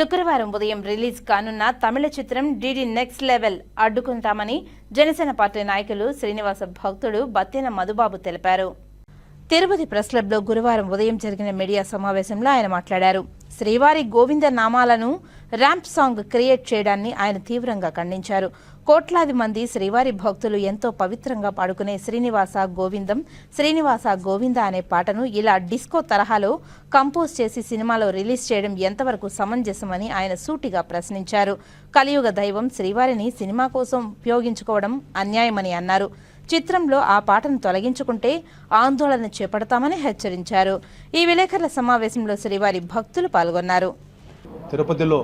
శుక్రవారం ఉదయం రిలీజ్ కానున్న తమిళ చిత్రం డిడి నెక్స్ట్ లెవెల్ అడ్డుకుంటామని జనసేన పార్టీ నాయకులు శ్రీనివాస భక్తుడు బత్తెన మధుబాబు తెలిపారు. తిరుపతి ప్రెస్ క్లబ్లో గురువారం ఉదయం జరిగిన మీడియా సమావేశంలో ఆయన మాట్లాడారు. శ్రీవారి గోవింద నామాలను ర్యాంప్ సాంగ్ క్రియేట్ చేయడాన్ని ఆయన తీవ్రంగా ఖండించారు. కోట్లాది మంది శ్రీవారి భక్తులు ఎంతో పవిత్రంగా పాడుకునే శ్రీనివాస గోవిందం శ్రీనివాస గోవింద అనే పాటను ఇలా డిస్కో తరహాలో కంపోజ్ చేసి సినిమాలో రిలీజ్ చేయడం ఎంతవరకు సమంజసమని ఆయన సూటిగా ప్రశ్నించారు. కలియుగ దైవం శ్రీవారిని సినిమా కోసం ఉపయోగించుకోవడం అన్యాయమని అన్నారు. చిత్రంలో ఆ పాటను తొలగించుకుంటే ఆందోళన చేపడతామని హెచ్చరించారు. ఈ విలేకరుల సమావేశంలో శ్రీవారి భక్తులు పాల్గొన్నారు. తిరుపతిలో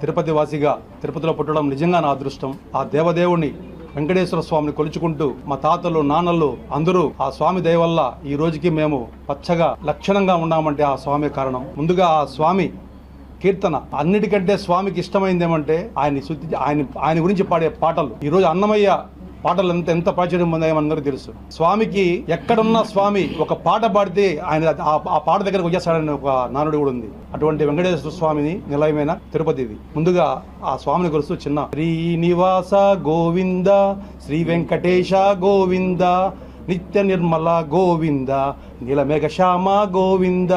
తిరుపతి వాసిగా తిరుపతిలో పుట్టడం నిజంగా నా అదృష్టం. ఆ దేవదేవుని వెంకటేశ్వర స్వామిని కొలుచుకుంటూ మా తాతలు నాన్నలు అందరూ ఆ స్వామి దయ వల్ల ఈ రోజుకి మేము పచ్చగా లక్షణంగా ఉన్నామంటే ఆ స్వామి కారణం. ముందుగా ఆ స్వామి కీర్తన అన్నిటికంటే స్వామికి ఇష్టమైంది ఏమంటే ఆయన శుద్ధి ఆయన ఆయన గురించి పాడే పాటలు. ఈరోజు అన్నమయ్య పాటలు ఎంత ఎంత ప్రాచుర్యం పొందాయో అందరూ తెలుసు. స్వామికి ఎక్కడున్న స్వామి ఒక పాట పాడితే ఆయన ఆ- ఆ పాట దగ్గరకు వచ్చేస్తాడని ఒక నానుడు కూడా ఉంది. అటువంటి వెంకటేశ్వర స్వామిని నిలయమైన తిరుపతిది. ముందుగా ఆ స్వామిని కొలుస్తూ చిన్న శ్రీనివాస గోవింద శ్రీ వెంకటేశ గోవింద నిత్య నిర్మల గోవింద నీలమేఘ శ్యామ గోవింద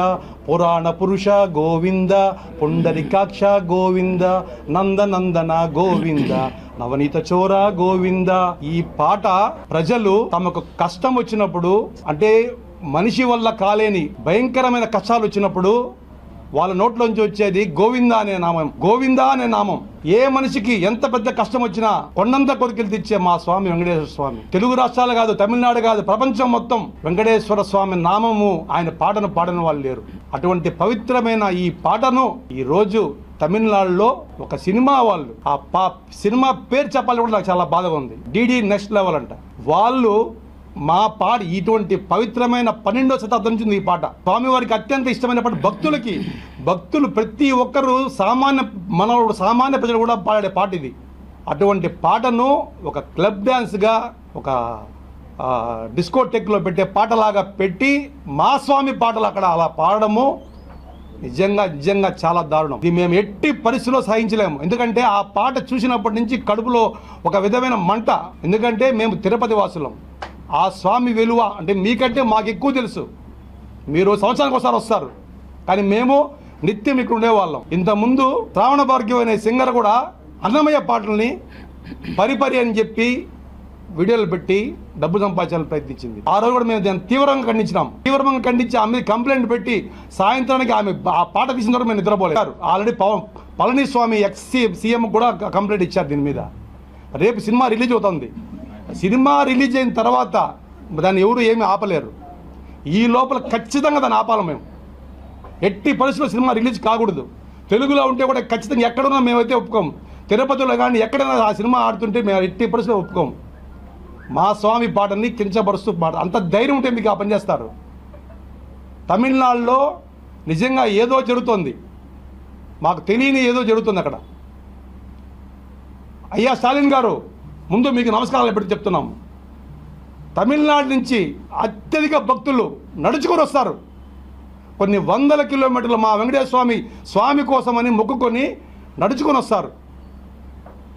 పురాణ పురుష గోవింద పుండరికాక్ష గోవింద నందనందన గోవింద నవనీత చోర గోవింద. ఈ పాట ప్రజలు తమకు కష్టం వచ్చినప్పుడు అంటే మనిషి వల్ల కాలేని భయంకరమైన కష్టాలు వచ్చినప్పుడు వాళ్ళ నోట్లోంచి వచ్చేది గోవింద అనే నామం. గోవింద అనే నామం. ఏ మనిషికి ఎంత పెద్ద కష్టం వచ్చినా కొండంత కొరికెలు తెచ్చే మా స్వామి వెంకటేశ్వర స్వామి. తెలుగు రాష్ట్రాలు కాదు తమిళనాడు కాదు ప్రపంచం మొత్తం వెంకటేశ్వర స్వామి నామము ఆయన పాటను పాడని వాళ్ళు లేరు. అటువంటి పవిత్రమైన ఈ పాటను ఈ రోజు తమిళనాడులో ఒక సినిమా వాళ్ళు ఆ పా సినిమా పేరు చెప్పాలి కూడా నాకు చాలా బాధగా ఉంది. డిడి నెక్స్ట్ లెవెల్ అంట. వాళ్ళు మా పాట ఇటువంటి పవిత్రమైన పన్నెండో శతాబ్దం నుంచి ఉంది ఈ పాట. స్వామివారికి అత్యంత ఇష్టమైన పాట భక్తులకి. భక్తులు ప్రతి ఒక్కరు సామాన్య మనవుడు సామాన్య ప్రజలు కూడా పాడే పాట ఇది. అటువంటి పాటను ఒక క్లబ్ డ్యాన్స్గా ఒక డిస్కోటెక్లో పెట్టే పాటలాగా పెట్టి మా స్వామి పాటలు అక్కడ అలా పాడడము నిజంగా నిజంగా చాలా దారుణం. ఇది మేము ఎట్టి పరిస్థితిలో సాధించలేము ఎందుకంటే ఆ పాట చూసినప్పటి నుంచి కడుపులో ఒక విధమైన మంట. ఎందుకంటే మేము తిరుపతి వాసులం. ఆ స్వామి విలువ అంటే మీకంటే మాకు ఎక్కువ తెలుసు. మీరు సంవత్సరానికి ఒకసారి వస్తారు. కానీ మేము నిత్యం ఇక్కడ ఉండేవాళ్ళం. ఇంతకుముందు శ్రావణ భార్గవ్ అనే సింగర్ కూడా అన్నమయ్య పాటల్ని పరిపరి అని చెప్పి వీడియోలు పెట్టి డబ్బు సంపాదించాలని ప్రయత్నించింది. ఆ రోజు కూడా మేము దాన్ని తీవ్రంగా ఖండించినాం. తీవ్రంగా ఖండించి ఆమె కంప్లైంట్ పెట్టి సాయంత్రానికి ఆమె ఆ పాట తీసిన తర్వాత మేము నిద్రపోలేదు. Already Pawan Palaniswami ex CM కూడా కంప్లైంట్ ఇచ్చారు దీని మీద. రేపు సినిమా రిలీజ్ అవుతుంది. సినిమా రిలీజ్ అయిన తర్వాత దాన్ని ఎవరు ఏమీ ఆపలేరు. ఈ లోపల ఖచ్చితంగా దాన్ని ఆపాలి మేము. ఎట్టి పరిస్థితుల్లో సినిమా రిలీజ్ కాకూడదు. తెలుగులో ఉంటే కూడా ఖచ్చితంగా ఎక్కడున్నా మేమైతే ఒప్పుకోం. తిరుపతిలో కానీ ఎక్కడైనా ఆ సినిమా ఆడుతుంటే మేము ఎట్టి పరిస్థితుల్లో ఒప్పుకోం. మా స్వామి పాటని కించపరుస్తూ పాట. అంత ధైర్యం ఉంటే మీకు ఆ పని చేస్తారు. తమిళనాడులో నిజంగా ఏదో జరుగుతుంది. మాకు తెలియని ఏదో జరుగుతుంది అక్కడ. అయ్యా స్టాలిన్ గారు ముందు మీకు నమస్కారాలు పెట్టి చెప్తున్నాము తమిళనాడు నుంచి అత్యధిక భక్తులు నడుచుకొని వస్తారు. కొన్ని వందల కిలోమీటర్లు మా వెంకటేశ్వర స్వామి స్వామి కోసమని మొక్కుకొని నడుచుకొని వస్తారు.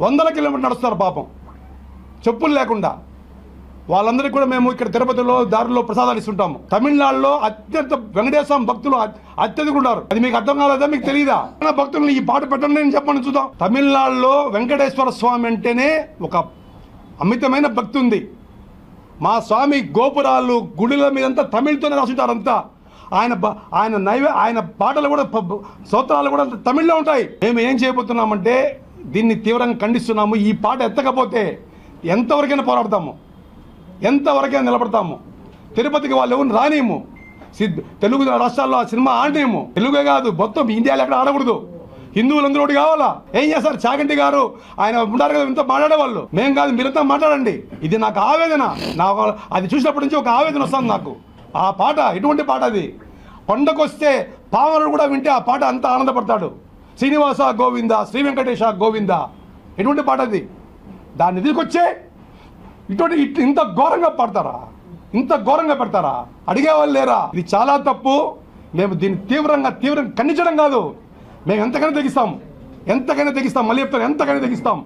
వందల కిలోమీటర్లు నడుస్తారు పాపం. చెప్పులు లేకుండా. వాళ్ళందరికీ కూడా మేము ఇక్కడ తిరుపతిలో దారిలో ప్రసాదాలు ఇస్తుంటాము. తమిళనాడులో అత్యంత వెంకటేశ్వర భక్తులు అత్- అత్యధిక ఉన్నారు అది మీకు అర్థం కాలేదా? మీకు తెలియదా భక్తులను భక్తుల్ని ఈ పాట పెట్టండి నేను చెప్పండి చూద్దాం. తమిళనాడులో వెంకటేశ్వర స్వామి అంటేనే ఒక అమితమైన భక్తి ఉంది. మా స్వామి గోపురాలు గుడుల మీదంతా తమిళ్తోనే రాసుంటారంతా ఆయన ఆయన నైవే ఆయన పాటలు కూడా సూత్రాలు స్తోత్రాలు కూడా తమిళ్ళో ఉంటాయి. మేము ఏం చేయబోతున్నామంటే దీన్ని తీవ్రంగా ఖండిస్తున్నాము. ఈ పాట ఎత్తకపోతే ఎంతవరకైనా పోరాడతాము. ఎంతవరకైనా నిలబడతాము. తిరుపతికి వాళ్ళు ఎవరు రానియము. సిద్ తెలుగు రాష్ట్రాల్లో ఆ సినిమా ఆడనేము తెలుగే కాదు మొత్తం ఇండియాలో ఎక్కడ ఆడకూడదు. హిందువులందరూ ఒకటి కావాలా? ఏం చేస్తారు? చాగంటి గారు ఆయన ఉంటారు కదా ఇంత మాట్లాడేవాళ్ళు. మేం కాదు మీరంతా మాట్లాడండి. ఇది నాకు ఆవేదన. నాకు అది చూసినప్పటి నుంచి ఒక ఆవేదన వస్తుంది నాకు. ఆ పాట ఎటువంటి పాట అది? కొండకొస్తే పావనుడు కూడా వింటే ఆ పాట అంత ఆనందపడతాడు. శ్రీనివాస గోవింద శ్రీ వెంకటేశ గోవింద? ఎటువంటి పాట అది? దాన్ని ఎదుర్కొచ్చే ఇటువంటి ఇంత ఘోరంగా పడతారా? ఇంత ఘోరంగా పెడతారా? అడిగేవాళ్ళు లేరా? ఇది చాలా తప్పు. మేము దీన్ని తీవ్రంగా తీవ్రంగా ఖండించడం కాదు. మేము ఎంతకైనా తెగిస్తాం? ఎంతకైనా తెగిస్తాం? మళ్ళీ చెప్తాను ఎంతకైనా తెగిస్తాం?